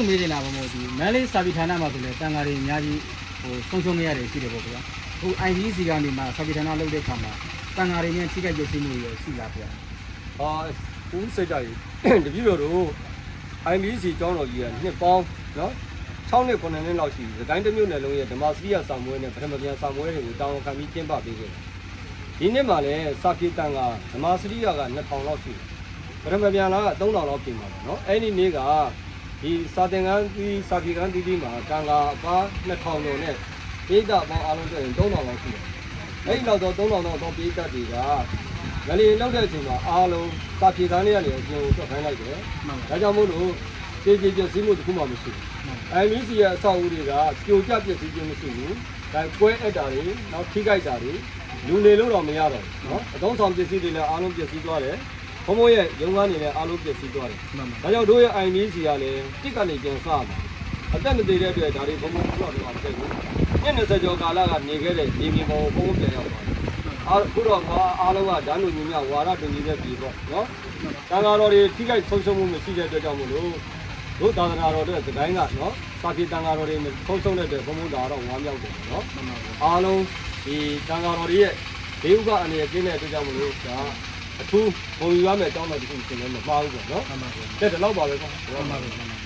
ခုမေးနေတာပေါ့မို့ဒီမန်လေးစာပေဌာနမှာဆိုလဲတန်ဃာတွေအများကြီးဟိုဆုံးရှုံးနေရတယ်ရှိတယ်ပေါ့ဗျာဟို IDC ကနေမှစာပေဌာနလုပ်တဲ့ခါမှာတန်ဃာတွေနဲ့ထိခိုက်ကြစီမှုတွေရှိလားဗျာဟာဦးစိတ်ကြကြီးတပည့်တော်တို့ IMC ကျောင်းတော်ကြီးကနှစ်ပေါင်းနော်6နှစ်9နှစ်လောက်ရှိပြီ။တိုင်းတစ်မျိုးနယ်လုံးရဲ့ဓမ္မစရိယစာမွေးနဲ့ပထမပြန်စာမွေးတွေကိုတောင်းခံပြီးကျင်းပပေးခဲ့တယ်။ဒီနှစ်မှာလည်းစာပြေတန်ကဓမ္မစရိယက2000လောက်ရှိတယ်။ပထမပြန်လာက3000လောက်ပြင်ပါမယ်နော်။အဲ့ဒီနေ့က ဒီစာသင်ခန်းဒီစာပြေကန်းတီးတီးမှာတန်ကအပါ2000ကျော်နဲ့ဒေတာပေါင်းအားလုံးတွေ့ရင်3000လောက်ရှိတယ်။အဲ့ဒီလောက်တော့3000လောက်တော့ပေးတတ်တွေကငလျင်လောက်တဲ့အချိန်မှာအားလုံးစာပြေကန်းလေးကနေအကျဉ်းကိုထွက်ခိုင်းလိုက်တယ်။မှန်ပါဒါကြောင့်မို့လို့ကြေကြေကျစည်းမှုတစ်ခုမှမရှိဘူး။ IMC ရဲ့အဆောက်အဦတွေကပြိုကျပျက်စီးခြင်းမရှိဘူး။ဒါကွဲအပ်တာတွေနောက်ထိခိုက်တာတွေလူနေလို့တော့မရတော့ဘူးနော်။အသုံးဆောင်ပစ္စည်းတွေလည်းအားလုံးပျက်စီးသွားတယ်။ ဘုံဘုံရဲ့ရုံးကားနေလည်းအားလုံးပျက်စီးသွားတယ်မှန်ပါ။ဒါကြောင့်တို့ရဲ့ IMC ကလည်းတစ်ကနေပြန်စမှာ။အသက်မသေးတဲ့အတွက်ဒါတွေဘုံဘုံကတော့တော့မဖြစ်ဘူး။ည20ကျော်ကာလကနေခဲ့တဲ့ဒီမြေပေါ်ဘုံဘုံပြန်ရောက်သွားတယ်။အားခုတော့ကအားလုံးကဓာတ်လူညီမြဝါရတူညီတဲ့ပြည်ပေါ့နော်။တန်ဃာတော်တွေထိခိုက်ဆုံးရှုံးမှုမရှိတဲ့အတွက်ကြောင့်မို့လို့တို့သာသနာတော်တွေစကိုင်းကနော်စာပြေတန်ဃာတော်တွေဆုံးရှုံးတဲ့အတွက်ဘုံဘုံတာတော့ဝမ်းမြောက်တယ်နော် မှန်ပါဗျာအားလုံးဒီတန်ဃာတော်တွေရဲ့ဒေဝကအနေနဲ့ကျင်းတဲ့အတွက်ကြောင့်မို့လို့ဒါ အထူးဘုံယူရမယ့်အကြောင်းတော်တစ်ခုရှင်လည်းမပါဘူးပေါ့နော်မှန်ပါဗျာတဲ့ဒီလောက်ပါပဲကွာမှန်ပါဗျာ